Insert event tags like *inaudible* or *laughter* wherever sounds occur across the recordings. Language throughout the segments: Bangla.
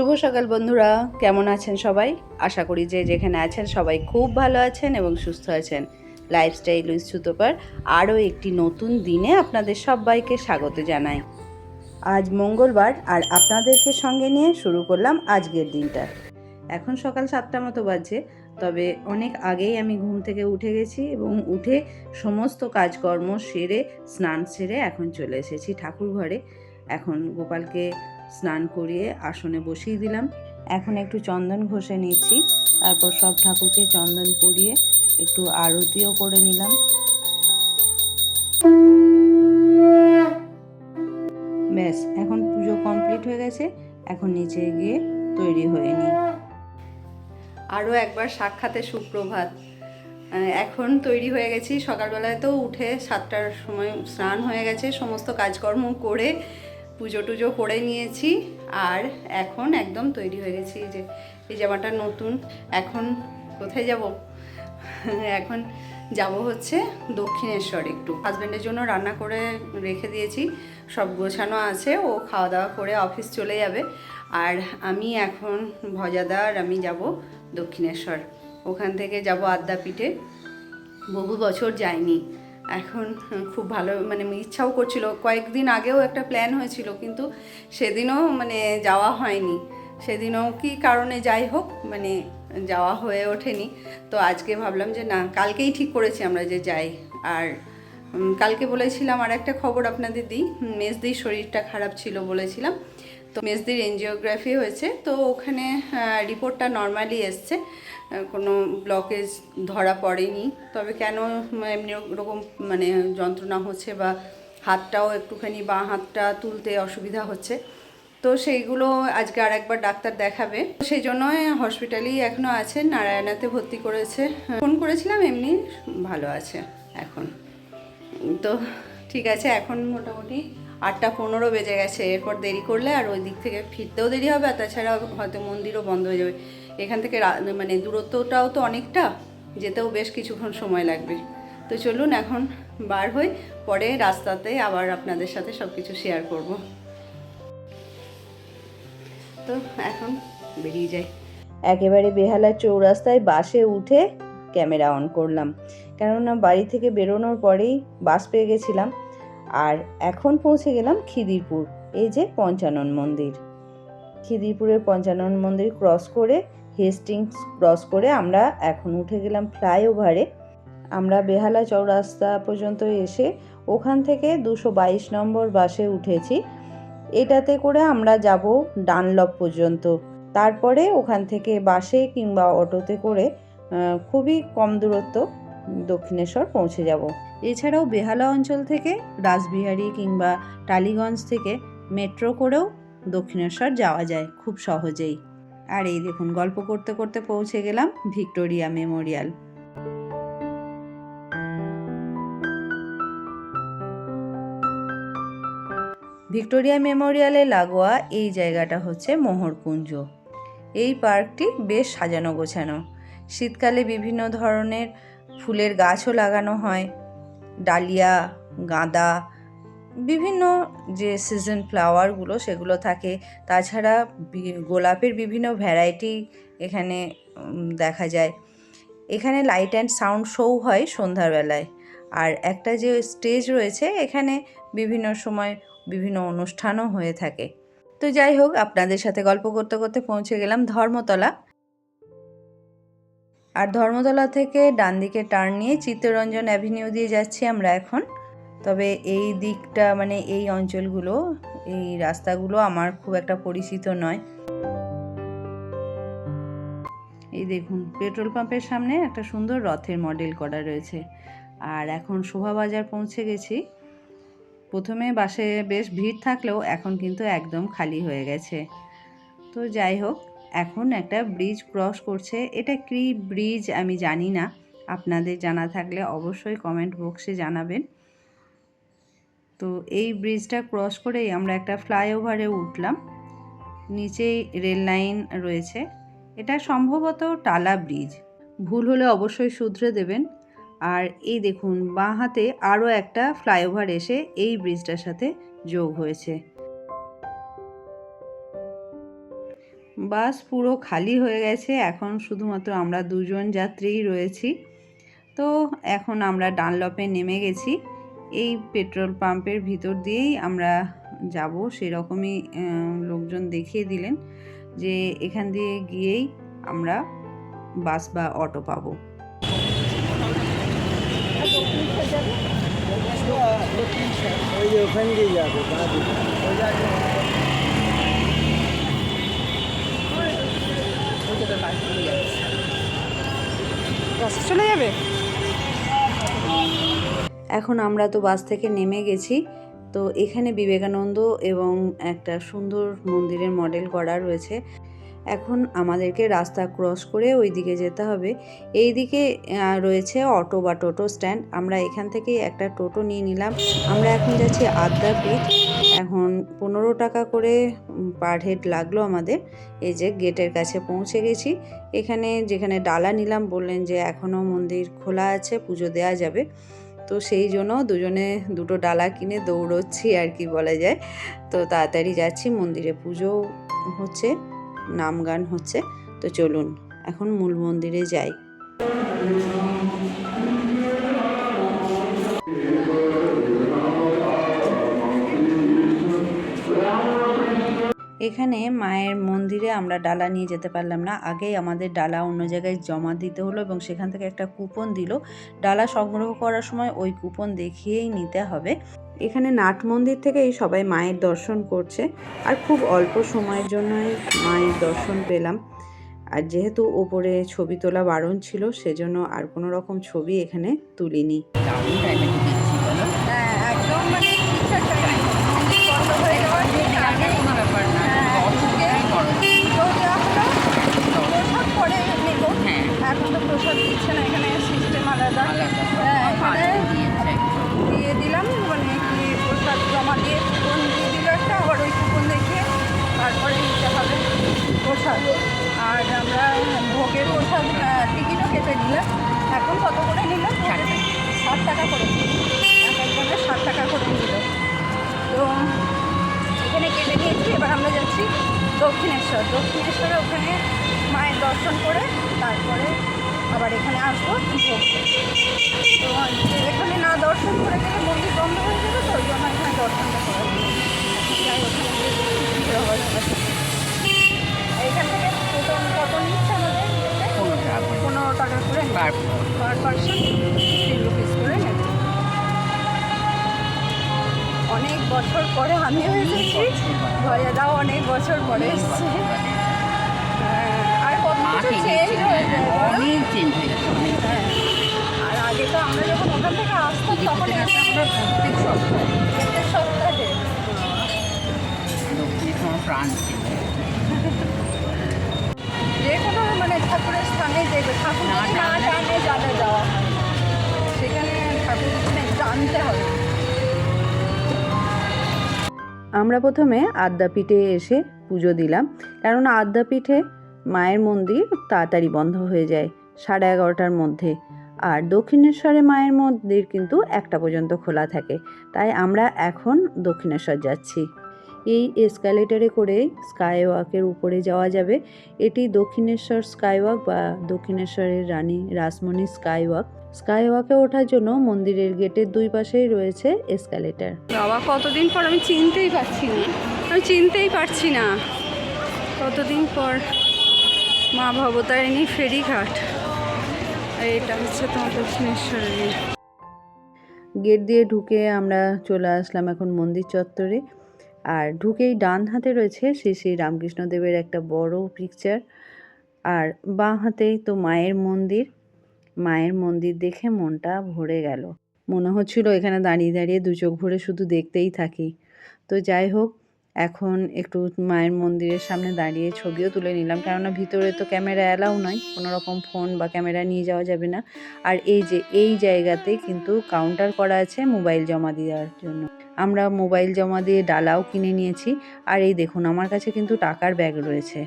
শুভ সকাল বন্ধুরা। কেমন আছেন সবাই? আশা করি যে যেখানে আছেন সবাই খুব ভালো আছেন এবং সুস্থ আছেন। লাইফস্টাইল উইথ সুতোপার আরও একটি নতুন দিনে আপনাদের সবাইকে স্বাগত জানাই। আজ মঙ্গলবার আর আপনাদেরকে সঙ্গে নিয়ে শুরু করলাম আজকের দিনটা। এখন সকাল সাতটা মতো বাজছে, তবে অনেক আগেই আমি ঘুম থেকে উঠে গেছি এবং উঠে সমস্ত কাজকর্ম সেরে, স্নান সেরে এখন চলে এসেছি ঠাকুর ঘরে এখন গোপালকে স্নান করিয়ে আসনে বসিয়ে দিলাম। এখন একটু চন্দন ঘষে নিচ্ছি। তারপর সব ঠাকুরকে চন্দন পরিয়ে একটু আরতিও করে নিলাম। ব্যাস, এখন পুজো কমপ্লিট হয়ে গেছে। এখন নিচে গিয়ে তৈরি হয়ে নিই। আরও একবার সাক্ষাতে সুপ্রভাত। এখন তৈরি হয়ে গেছি। সকালবেলায় তো উঠে সাতটার সময় স্নান হয়ে গেছে। সমস্ত কাজকর্ম করে পুজো টুজো করে নিয়েছি আর এখন একদম তৈরি হয়ে গেছি যে, এই জামাটা নতুন। এখন কোথায় যাব? এখন যাব হচ্ছে দক্ষিণেশ্বর একটু। হাজব্যান্ডের জন্য রান্না করে রেখে দিয়েছি, সব গোছানো আছে, ও খাওয়া দাওয়া করে অফিস চলে যাবে। আর আমি এখন ভজাদার আমি যাব দক্ষিণেশ্বর। ওখান থেকে যাব আদ্যাপীঠে। বহু বছর যাইনি। এখন খুব ভালো মানে ইচ্ছাও করছিল। কয়েকদিন আগেও একটা প্ল্যান হয়েছিল, কিন্তু সেদিনও মানে যাওয়া হয়নি। সেদিনও কি কারণে যাই হোক মানে যাওয়া হয়ে ওঠেনি। তো আজকে ভাবলাম যে না, কালকেই ঠিক করেছি আমরা যে যাই। আর কালকে বলেছিলাম আর একটা খবর আপনাদের দিই। মেজদির শরীরটা খারাপ ছিল বলেছিলাম। তো মেজদির এনজিওগ্রাফি হয়েছে, তো ওখানে রিপোর্টটা নর্মালি এসছে। কোনো ব্লকেজ ধরা পড়েনি। তবে কেন এমনি রকম মানে যন্ত্রণা হচ্ছে বা হাতটাও একটুখানি বাঁ হাতটা তুলতে অসুবিধা হচ্ছে? তো সেইগুলো আজকে আর একবার ডাক্তার দেখাবে। সেই জন্য হসপিটালেই এখনও আছে, নারায়ণাতে ভর্তি করেছে। ফোন করেছিলাম, এমনি ভালো আছে এখন। তো ঠিক আছে, এখন মোটামুটি আটটা পনেরো বেজে গেছে। এরপর দেরি করলে আর ওই দিক থেকে ফিরতেও দেরি হবে, আর তাছাড়া হয়তো মন্দিরও বন্ধ হয়ে যাবে। এখান থেকে মানে দূরত্বটাও তো অনেকটা, যেতেও বেশ কিছুক্ষণ সময় লাগবে। তো চলুন এখন বার হই, পরে রাস্তাতে আবার আপনাদের সাথে সব কিছু শেয়ার করব। তো এখন বেরিয়ে যাই। একেবারে বেহালার চৌরাস্তায় বাসে উঠে ক্যামেরা অন করলাম। কেননা বাড়ি থেকে বেরোনোর পরেই বাস পেয়ে গেছিলাম। আর এখন পৌঁছে গেলাম খিদিরপুর, এই যে পঞ্চানন মন্দির। খিদিরপুরের পঞ্চানন মন্দির ক্রস করে হেস্টিংস ক্রস করে আমরা এখন উঠে গেলাম ফ্লাইওভারে আমরা বেহালা চৌরাস্তা পর্যন্ত এসে ওখান থেকে দুশো বাইশ নম্বর বাসে উঠেছি। এটাতে করে আমরা যাব ডানলপ পর্যন্ত। তারপরে ওখান থেকে বাসে কিংবা অটোতে করে খুবই কম দূরত্ব দক্ষিণেশ্বর পৌঁছে যাব। এছাড়াও বেহালা অঞ্চল থেকে রাসবিহারী কিংবা টালিগঞ্জ থেকে মেট্রো করেও দক্ষিণেশ্বর যাওয়া যায় খুব সহজেই। আর এই দেখুন, গল্প করতে করতে পৌঁছে গেলাম ভিক্টোরিয়া মেমোরিয়াল। ভিক্টোরিয়া মেমোরিয়ালে লাগোয়া এই জায়গাটা হচ্ছে মোহরকুঞ্জ। এই পার্কটি বেশ সাজানো গোছানো। শীতকালে বিভিন্ন ধরনের ফুলের গাছও লাগানো হয়। ডালিয়া, গাঁদা বিভিন্ন যে সিজন ফ্লাওয়ারগুলো সেগুলো থাকে। তাছাড়া গোলাপের বিভিন্ন ভ্যারাইটি এখানে দেখা যায়। এখানে লাইট অ্যান্ড সাউন্ড শো হয় সন্ধ্যাবেলায়। আর একটা যে স্টেজ রয়েছে, এখানে বিভিন্ন সময় বিভিন্ন অনুষ্ঠানও হয়ে থাকে। তো যাই হোক, আপনাদের সাথে গল্প করতে করতে পৌঁছে গেলাম ধর্মতলা। আর ধর্মতলা থেকে ডান দিকে টার্ন নিয়ে চিত্তরঞ্জন অ্যাভিনিউ দিয়ে যাচ্ছি আমরা এখন। তবে এই দিকটা মানে এই অঞ্চলগুলো, এই রাস্তাগুলো আমার খুব একটা পরিচিত নয়। এই দেখুন, পেট্রোল পাম্পের সামনে একটা সুন্দর রথের মডেল করা রয়েছে। আর এখন শোভাবাজার পৌঁছে গেছি। প্রথমে বাসে বেশ ভিড় থাকলেও এখন কিন্তু একদম খালি হয়ে গেছে। তো যাই হোক, এখন একটা ব্রিজ ক্রস করছে। এটা কি ব্রিজ আমি জানি না। আপনাদের জানা থাকলে অবশ্যই কমেন্ট বক্সে জানাবেন। তো এই ব্রিজটা ক্রস করেই আমরা একটা ফ্লাইওভারে উঠলাম। নিচেই রেল লাইন রয়েছে। এটা সম্ভবত টালা ব্রিজ ভুল হলে অবশ্যই শুধরে দেবেন। আর এই দেখুন, বাঁ হাতে আরও একটা ফ্লাইওভার এসে এই ব্রিজটার সাথে যোগ হয়েছে। বাস পুরো খালি হয়ে গেছে। এখন শুধুমাত্র আমরা দুজন যাত্রীই রয়েছি। তো এখন আমরা ডানলপে নেমে গেছি। এই পেট্রোল পাম্পের ভিতর দিয়েই আমরা যাব। সেরকমই লোকজন দেখিয়ে দিলেন যে এখান দিয়ে গিয়েই আমরা বাস বা অটো পাবো। ওই ওখান দিয়ে যাবে চলে যাবে? এখন আমরা তো বাস থেকে নেমে গেছি। তো এখানে বিবেকানন্দ এবং একটা সুন্দর মন্দিরের মডেল করা রয়েছে। এখন আমাদেরকে রাস্তা ক্রস করে ওই দিকে যেতে হবে। এই দিকে রয়েছে অটো বা টোটো স্ট্যান্ড। আমরা এখান থেকে একটা টোটো নিয়ে নিলাম। আমরা এখন যাচ্ছি আদ্যাপীঠ। এখন পনেরো টাকা করে পার হেড লাগল আমাদের। এই যে গেটের কাছে পৌঁছে গেছি। এখানে যেখানে ডালা নিলাম, বললেন যে এখনও মন্দির খোলা আছে, পুজো দেওয়া যাবে। তো সেই জন্য দুজনে দুটো ডালা কিনে দৌড়চ্ছি আর কি বলা যায়। তো তাড়াতাড়ি যাচ্ছি, মন্দিরে পুজো হচ্ছে, নাম গান হচ্ছে। তো চলুন, এখন মূল মন্দিরে যাই। এখানে মায়ের মন্দিরে আমরা ডালা নিয়ে যেতে পারলাম না। আগেই আমাদের ডালা অন্য জায়গায় জমা দিতে হলো এবং সেখান থেকে একটা কুপন দিল। ডালা সংগ্রহ করার সময় ওই কুপন দেখিয়েই নিতে হবে। এখানে নাট মন্দির থেকেই সবাই মায়ের দর্শন করছে। আর খুব অল্প সময়ের জন্যই মায়ের দর্শন পেলাম। আর যেহেতু ওপরে ছবি তোলা বারণ ছিল সেজন্য আর কোনো রকম ছবি এখানে তুলিনি। হ্যাঁ, একদম মানে ঠিকঠাক টাইমে বন্ধ হয়ে যাওয়ার ঠিক আগে হ্যাঁ, ঢুকে পুজো দেওয়া হলো। প্রসাদ পরে নেব। এখন তো প্রসাদ দিচ্ছে না এখানে সিস্টেম আলাদা। হ্যাঁ, এখানে দিয়ে দিলাম মানে কি প্রসাদ জমা দিয়ে কুপন দিয়ে দিল একটা আবার ওই কুপন দেখিয়ে তারপরে নিতে হবে প্রসাদ। আর আমরা ভোগের প্রসাদ টিকিটও কেটে নিলাম। এখন কত করে নিল? ষাট। টাকা করে। এক একজনের ষাট টাকা করে নিল। তো এখানে কেটে নিয়েছি এবার আমরা যাচ্ছি দক্ষিণেশ্বর। দক্ষিণেশ্বরে ওখানে মায়ের দর্শন করে তারপরে আবার এখানে আসব। তো এখানে না দর্শন করে গেলে মন্দির বন্ধ হয়ে যাবে তো ওই জন্য এখানে দর্শনটা করে যাই ওখানে। এখান থেকে কত কত নিচ্ছে আমাদের? পনেরো টাকা করে পার পার্সন ফিফটিন রুপিস করে নেবে। অনেক বছর পরে আমিও এসেছি। ভয়াদাও অনেক বছর পরে এসেছি। প্রত্যেক সপ্তাহে প্রত্যেক সপ্তাহে দক্ষিণে তোমার প্রাণ ছিল। যে কোনো মানে ঠাকুরের স্থানে দেখবে ঠাকুর না যদি না জানলে- জানে জানে যাওয়া। সেখানে ঠাকুর জানতে হবে। আমরা প্রথমে আদ্যাপীঠে এসে পুজো দিলাম। কারণ আদ্যাপীঠে মায়ের মন্দির তাড়াতাড়ি বন্ধ হয়ে যায় সাড়ে এগারোটার মধ্যে। আর দক্ষিণেশ্বরে মায়ের মন্দির কিন্তু একটা পর্যন্ত খোলা থাকে। তাই আমরা এখন দক্ষিণেশ্বর যাচ্ছি। এই এসকালেটারে করে স্কাই ওয়াকের উপরে যাওয়া যাবে। এটি দক্ষিণেশ্বর স্কাই ওয়াক বা দক্ষিণেশ্বরের Rani Rashmoni sky walk sky ওয়াকে ওঠার জন্য মন্দিরের গেটের দুই পাশেই রয়েছে এসকালেটার বাবা, কতদিন পর? আমি চিনতেই পারছি না। আমি চিনতেই পারছি না। কতদিন পর? মা ভবতারিণী ফেরিঘাট। এটা হচ্ছে। গেট দিয়ে ঢুকে আমরা চলে আসলাম এখন মন্দির চত্বরে। আর ঢুকেই ডান হাতে রয়েছে শ্রী শ্রী রামকৃষ্ণদেবের একটা বড় পিকচার আর বাঁ হাতেই তো মায়ের মন্দির। মায়ের মন্দির দেখে মনটা ভরে গেল। মনে হচ্ছিল এখানে দাঁড়িয়ে দাঁড়িয়ে দু চোখ ভরে শুধু দেখতেই থাকি। তো যাই হোক এখন একটু মায়ের মন্দিরের সামনে দাঁড়িয়ে ছবিও তুলে নিলাম। কেননা ভিতরে তো ক্যামেরা অ্যালাউ নয় কোনো রকম ফোন বা ক্যামেরা নিয়ে যাওয়া যাবে না। আর এই যে, এই জায়গাতে কিন্তু কাউন্টার করা আছে মোবাইল জমা দেওয়ার জন্য। আমরা মোবাইল জমা দিয়ে ডালাও কিনে নিয়েছি। আর এই দেখুন, আমার কাছে কিন্তু টাকার ব্যাগ রয়েছে।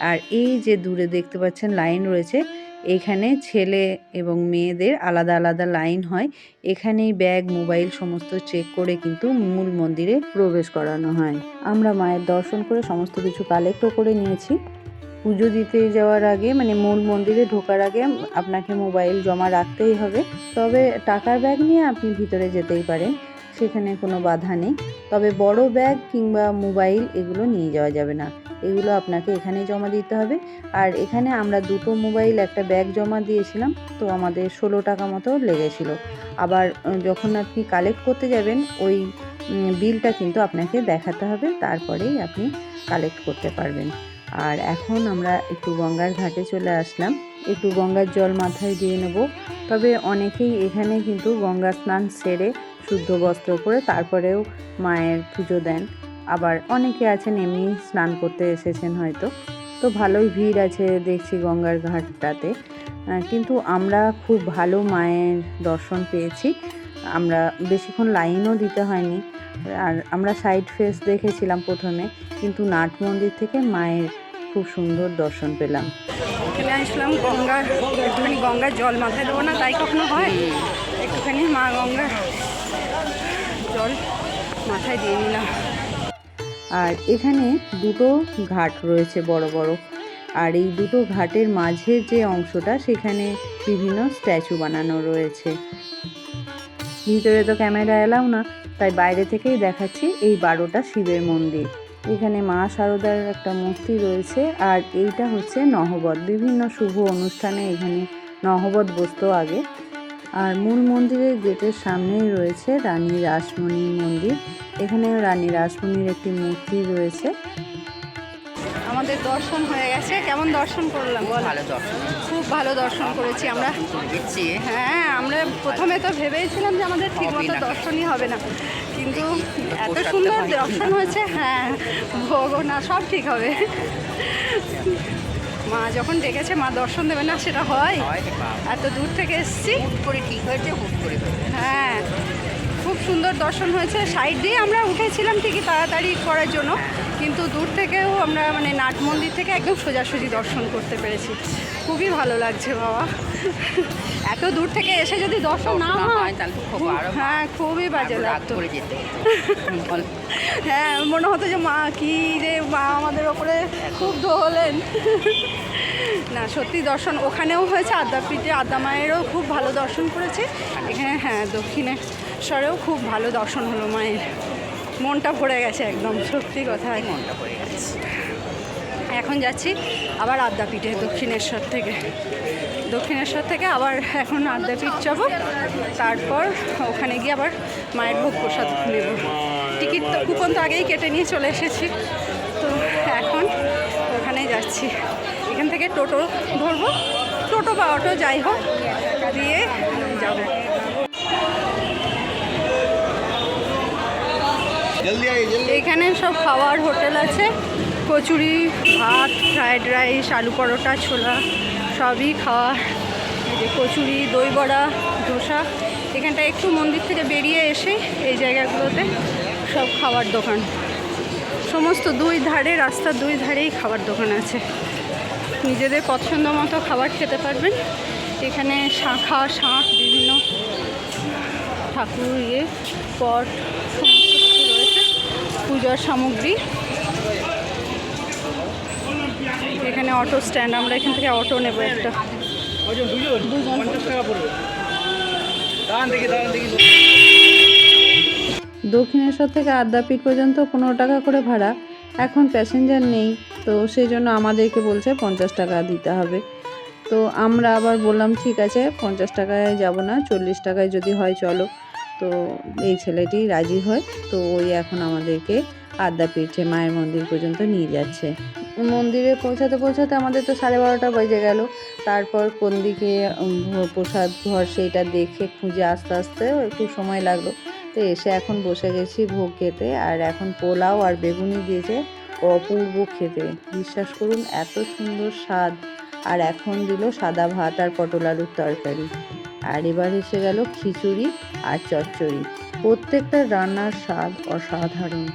আর এই যে দূরে দেখতে পাচ্ছেন লাইন রয়েছে। এখানে ছেলে এবং মেয়েদের আলাদা আলাদা লাইন হয়। এখানেই ব্যাগ, মোবাইল সমস্ত চেক করে কিন্তু মূল মন্দিরে প্রবেশ করানো হয়। আমরা মায়ের দর্শন করে সমস্ত কিছু কালেক্টও করে নিয়েছি। পুজো দিতে যাওয়ার আগে মানে মূল মন্দিরে ঢোকার আগে আপনাকে মোবাইল জমা রাখতেই হবে। তবে টাকার ব্যাগ নিয়ে আপনি ভিতরে যেতেই পারেন, সেখানে কোনো বাধা নেই। তবে বড় ব্যাগ কিংবা মোবাইল এগুলো নিয়ে যাওয়া যাবে না। এগুলো আপনাকে এখানেই জমা দিতে হবে। আর এখানে আমরা দুটো মোবাইল, একটা ব্যাগ জমা দিয়েছিলাম, তো আমাদের ষোলো টাকা মতো লেগেছিল। আবার যখন আপনি কালেক্ট করতে যাবেন, ওই বিলটা কিন্তু আপনাকে দেখাতে হবে, তারপরেই আপনি কালেক্ট করতে পারবেন। আর এখন আমরা একটু গঙ্গার ঘাটে চলে আসলাম। একটু গঙ্গার জল মাথায় দিয়ে নেব। তবে অনেকেই এখানে কিন্তু গঙ্গা স্নান সেরে শুদ্ধ বস্ত্র পরে তারপরেও মায়ের পুজো দেন। আবার অনেকে আছেন এমনি স্নান করতে এসেছেন হয়তো। তো ভালোই ভিড় আছে দেখছি গঙ্গার ঘাটটাতে। কিন্তু আমরা খুব ভালো মায়ের দর্শন পেয়েছি। আমরা বেশিক্ষণ লাইনও দিতে হয়নি। আর আমরা সাইড ফেস দেখেছিলাম প্রথমে, কিন্তু নাট মন্দির থেকে মায়ের খুব সুন্দর দর্শন পেলাম। এখানে আসলাম গঙ্গার একটুখানি গঙ্গার জল মাথায় দেবো না, তাই কখনো হয়? একটুখানি মা গঙ্গার জল মাথায় দিয়ে নিলাম। আর এখানে দুটো ঘাট রয়েছে বড় বড়। আর এই দুটো ঘাটের মাঝের যে অংশটা, সেখানে বিভিন্ন স্ট্যাচু বানানো রয়েছে। ভিতরে তো ক্যামেরা এলাও না, তাই বাইরে থেকেই দেখাচ্ছি এই বারোটা শিবের মন্দির। এখানে মা শারদার একটা মূর্তি রয়েছে, আর এইটা হচ্ছে নহবত বিভিন্ন শুভ অনুষ্ঠানে এখানে নহবত বসতো আগে। আর মূল মন্দিরের গেটের সামনেই রয়েছে রানী রাসমণি মন্দির। এখানে রানী রাসমণির একটি মূর্তি রয়েছে। আমাদের দর্শন হয়ে গেছে। কেমন দর্শন করলাম? ভালো দর্শন। খুব ভালো দর্শন করেছি আমরা। হ্যাঁ আমরা প্রথমে তো ভেবেছিলাম যে আমাদের ঠিক মতো দর্শনই হবে না। কিন্তু এত সুন্দর দর্শন হয়েছে। হ্যাঁ ভোগ না সব ঠিক হবে। মা যখন ডেকেছে মা দর্শন দেবে না সেটা হয়। এত দূর থেকে এসছি হুট করে ঠিক হয়েছে হুট করে। হ্যাঁ খুব সুন্দর দর্শন হয়েছে। সাইড দিয়ে আমরা উঠেছিলাম ঠিকই তাড়াতাড়ি করার জন্য কিন্তু দূর থেকেও আমরা মানে নাট মন্দির থেকে একদম সোজাসুজি দর্শন করতে পেরেছি। খুবই ভালো লাগছে বাবা। এত দূর থেকে এসে যদি দর্শন না হয় হয় হ্যাঁ। খুবই বাজে লাগতো। *laughs* হ্যাঁ মনে হতো যে মা কি রে মা আমাদের ওপরে খুব দোলেন *laughs* না সত্যি দর্শন ওখানেও হয়েছে আদ্যাপীঠে আদ্যা মায়েরও খুব ভালো দর্শন করেছে। এখানে হ্যাঁ দক্ষিণেশ্বরেও খুব ভালো দর্শন হলো মায়ের মনটা ভরে গেছে একদম সত্যি কথা। মনটা পড়ে গেছে? এখন যাচ্ছি আবার আদ্যাপীঠে দক্ষিণেশ্বর থেকে। দক্ষিণেশ্বর থেকে আবার এখন আদ্যাপীঠ যাব তারপর ওখানে গিয়ে আবার মায়ের ভোগ প্রসাদ নেব। টিকিট তো কুপন তো আগেই কেটে নিয়ে চলে এসেছি তো এখন ওখানে যাচ্ছি। এখান থেকে টোটো ধরবো টোটো বা অটো যাই হোক দিয়ে এখানে সব খাওয়ার হোটেল আছে। কচুরি, ভাত, ফ্রায়েড রাইস, আলু পরোটা, ছোলা, সবই খাওয়ার এই যে কচুরি, দই বড়া, ধোসা। এখানটা একটু মন্দির থেকে বেরিয়ে এসে এই জায়গাগুলোতে সব খাওয়ার দোকান। সমস্ত দুই ধারে, রাস্তার দুই ধারেই খাবার দোকান আছে। নিজেদের পছন্দ মতো খাবার খেতে পারবেন। এখানে শাঁখা, শাঁখ, বিভিন্ন ঠাকুর ইয়ে পট পূজার সামগ্রী। এখানে অটো স্ট্যান্ড আমরা এখান থেকে অটো নেব একটা। দক্ষিণেশ্বর থেকে আদ্যাপীঠ পর্যন্ত পনেরো টাকা করে ভাড়া। এখন প্যাসেঞ্জার নেই তো সেই জন্য আমাদেরকে বলছে পঞ্চাশ টাকা দিতে হবে। তো আমরা আবার বললাম ঠিক আছে পঞ্চাশ টাকায় যাব না চল্লিশ টাকায় যদি হয় চলো। তো এই ছেলেটি রাজি হয়। তো ওই এখন আমাদেরকে আদ্যাপীঠে মায়ের মন্দির পর্যন্ত নিয়ে যাচ্ছে। মন্দিরে পৌঁছাতে পৌঁছাতে আমাদের তো সাড়ে বারোটা বেজে গেল। তারপর কোন দিকে প্রসাদ ঘর সেইটা দেখে খুঁজে আস্তে আস্তে একটু সময় লাগল। তো এসে এখন বসে গেছি ভোগ খেতে। আর এখন পোলাও আর বেগুনি দিয়েছে অপূর্ব খেতে। বিশ্বাস করুন, এত সুন্দর স্বাদ। আর এখন দিল সাদা ভাত আর পটল আলুর তরকারি। আর এবার এসে গেল খিচুড়ি আর চচ্চড়ি। প্রত্যেকটা রান্নার স্বাদ অসাধারণ।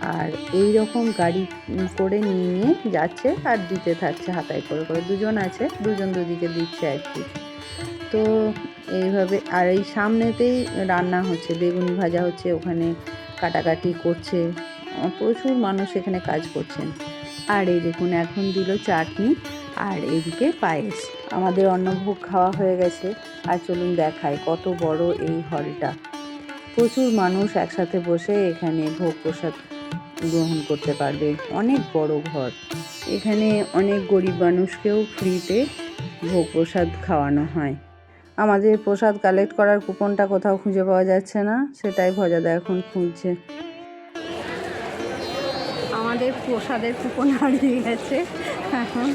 আর এই রকম গাড়ি করে নিয়ে যাচ্ছে আর দিতে থাকছে হাতায় করে করে। দুজন আছে, দুজন দুদিকে দিচ্ছে আর কি। তো এইভাবে আর এই সামনেতেই রান্না হচ্ছে, বেগুনি ভাজা হচ্ছে, ওখানে কাটাকাটি করছে। প্রচুর মানুষ এখানে কাজ করছেন। আর এই দেখুন, এখন দিল চাটনি। আর এদিকে পায়েস। আমাদের অন্নভোগ খাওয়া হয়ে গেছে। আর চলুন দেখায় কত বড় এই হলটা। প্রচুর মানুষ একসাথে বসে এখানে ভোগ প্রসাদ গ্রহণ করতে পারবে। অনেক বড় ঘর। এখানে অনেক গরিব মানুষকেও ফ্রিতে ভোগ প্রসাদ খাওয়ানো হয়। আমাদের প্রসাদ কালেক্ট করার কুপনটা কোথাও খুঁজে পাওয়া যাচ্ছে না। সেটাই ভজাদা এখন খুঁজছে। আমাদের প্রসাদের কুপন হারিয়ে গেছে এখন।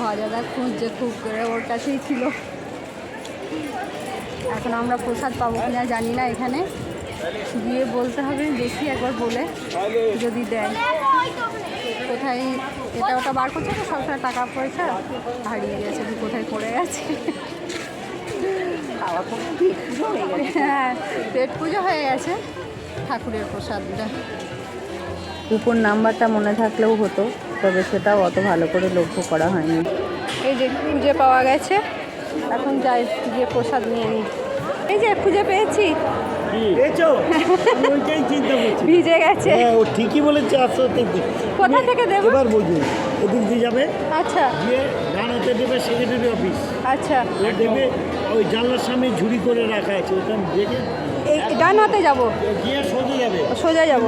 ভজাদা খুঁজছে খুব করে ওর কাছেই ছিল। এখন আমরা প্রসাদ পাবো কিনা জানি না এখানে। গিয়ে বলতে হবে, দেখি একবার বলে যদি দেয়। কোথায় এটা ওটা বার করছে তো সবসময় টাকা পয়সা হারিয়ে গেছে কোথায় পড়ে গেছে। হ্যাঁ পেট পুজো হয়ে গেছে, ঠাকুরের প্রসাদটা। কুপন নাম্বারটা মনে থাকলেও হতো। তবে সেটাও অত ভালো করে লক্ষ্য করা হয়নি। এই যে খুঁজে পাওয়া গেছে। এখন যাই গিয়ে প্রসাদ নিয়ে নিই। এই যে খুঁজে পেয়েছি। ভিজে গেছে। হ্যাঁ ও ঠিকই বলেছে আসো দেখবে কোথা থেকে দেবো? এবার বুঝুন এদিক দিয়ে যাবে। আচ্ছা। গিয়ে ডানাতে দেবে সেক্রেটারি অফিস। আচ্ছা। দেবে ওই জানলার সামনে ঝুড়ি করে রাখা আছে ওখানে দেখে এই ডান হাতে যাব। গিয়ে সোজা যাবে। সোজা যাব।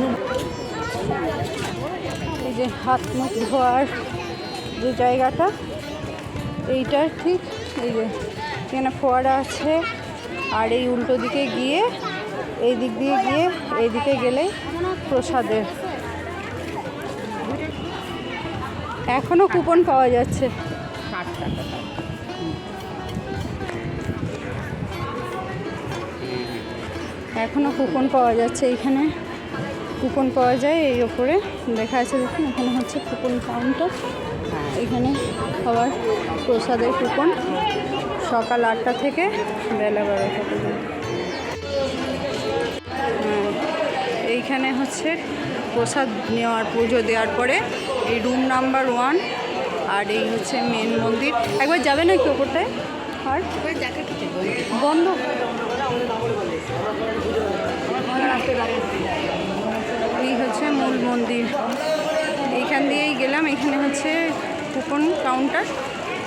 যে হাত মুখ ধোয়ার যে জায়গাটা, এইটা ঠিক, এই যে এখানে ফোয়ারা আছে, আর এই উল্টো দিকে গিয়ে, এই দিক দিয়ে গিয়ে এই দিকে গেলেই প্রসাদের। এখনও কুপন পাওয়া যাচ্ছে। টাকা এখনও কুপন পাওয়া যাচ্ছে এখানে। কুপন পাওয়া যায় এই ওপরে। দেখা আছে দেখুন এখানে হচ্ছে কুপন কাউন্টার এখানে আবার প্রসাদের কুপন। সকাল আটটা থেকে বেলা বারোটা পর্যন্ত। এইখানে হচ্ছে প্রসাদ নেওয়ার পুজো দেওয়ার পরে এই রুম নাম্বার ওয়ান আর এই হচ্ছে মেন মন্দির। একবার যাবে নাকি ওপরটায়? আর? বন্ধ এই হচ্ছে মূল মন্দির। এইখান দিয়েই গেলাম, এখানে হচ্ছে কুপন কাউন্টার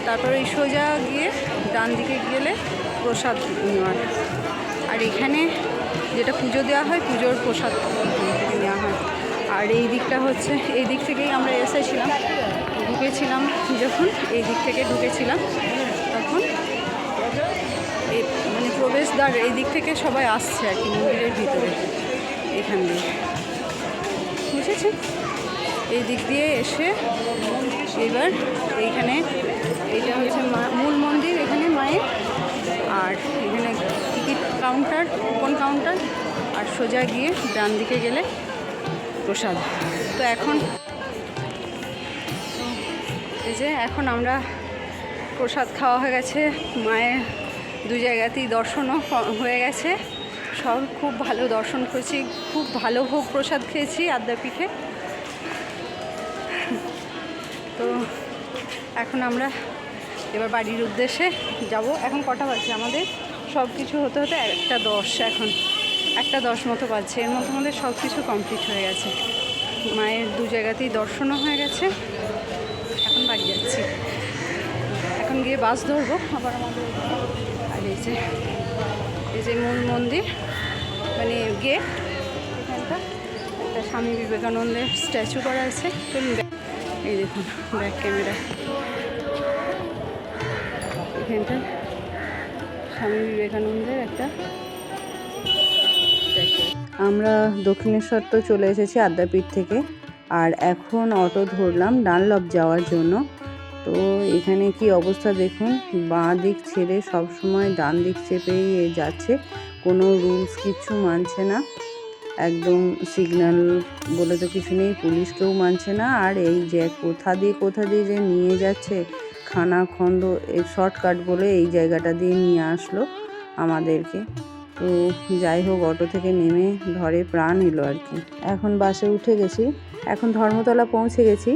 তারপরে এই সোজা গিয়ে ডান দিকে গেলে প্রসাদ নেওয়ার। আর এখানে যেটা পুজো দেওয়া হয়, পুজোর প্রসাদ নেওয়া হয়। আর এই দিকটা হচ্ছে, এই দিক থেকেই আমরা এসেছিলাম। ঢুকেছিলাম যখন, এই দিক থেকে ঢুকেছিলাম, তখন এই মানে প্রবেশদ্বার এই দিক থেকে সবাই আসছে আর কি, মন্দিরের ভিতরে, এখান দিয়ে। বুঝেছেন এই দিক দিয়ে এসে এবার এইখানে এইটা হচ্ছে মূল মন্দির এখানে মায়ের। আর এখানে টিকিট কাউন্টার, কুপন কাউন্টার, আর সোজা গিয়ে ডান দিকে গেলে প্রসাদ। তো এখন এই যে এখন আমরা প্রসাদ খাওয়া হয়ে গেছে, মায়ের দু জায়গাতেই দর্শনও হয়ে গেছে। সব খুব ভালো দর্শন করেছি, খুব ভালো ভোগ প্রসাদ খেয়েছি আদ্যাপীঠে তো এখন আমরা এবার বাড়ির উদ্দেশ্যে যাব। এখন কটা বাজছে? আমাদের সব কিছু হতে হতে একটা দশ এখন। একটা দশ মতো বাজছে। এর মধ্যে আমাদের সব কিছু কমপ্লিট হয়ে গেছে। মায়ের দু জায়গাতেই দর্শনও হয়ে গেছে। এখন বাড়ি যাচ্ছি। এখন গিয়ে বাস ধরবো। আবার আমাদের এই যে এই যে মূল মন্দির মানে গেট, এখানটা। একটা স্বামী বিবেকানন্দের স্ট্যাচু করা আছে। এই দেখুন, ব্যাক ক্যামেরা। এখানটা স্বামী বিবেকানন্দের একটা আমরা দক্ষিণেশ্বর তো চলে এসেছি আদ্যাপীঠ থেকে। আর এখন অটো ধরলাম ডানলপ যাওয়ার জন্য। তো এখানে কি অবস্থা দেখুন? বাঁ দিক ছেড়ে সব সময় ডান দিক চেপেই যাচ্ছে। কোনো রুলস কিচ্ছু মানছে না। একদম সিগন্যাল বলে তো কিছু নেই পুলিশকেও মানছে না। আর এই যে কোথা দিয়ে কোথা দিয়ে যে নিয়ে যাচ্ছে, খানা খন্দ শর্টকাট বলে এই জায়গাটা দিয়ে নিয়ে আসলো আমাদেরকে। তো যাই হোক, অটো থেকে নেমে ধরে প্রাণ এলো আর কি। এখন বাসে উঠে গেছি। এখন ধর্মতলা পৌঁছে গেছি।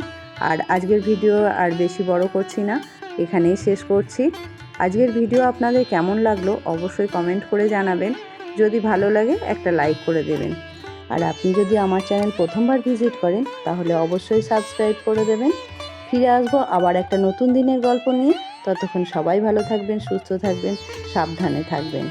আর আজকের ভিডিও আর বেশি বড় করছি না, এখানেই শেষ করছি। আজকের ভিডিও আপনাদের কেমন লাগল অবশ্যই কমেন্ট করে জানাবেন, যদি ভালো লাগে একটা লাইক করে দেবেন। আর আপনি যদি আমার চ্যানেল প্রথমবার ভিজিট করেন, তাহলে অবশ্যই সাবস্ক্রাইব করে দেবেন। ফিরে আসব আবার একটা নতুন দিনের গল্প নিয়ে। ততক্ষণ সবাই ভালো থাকবেন, সুস্থ থাকবেন, সাবধানে থাকবেন।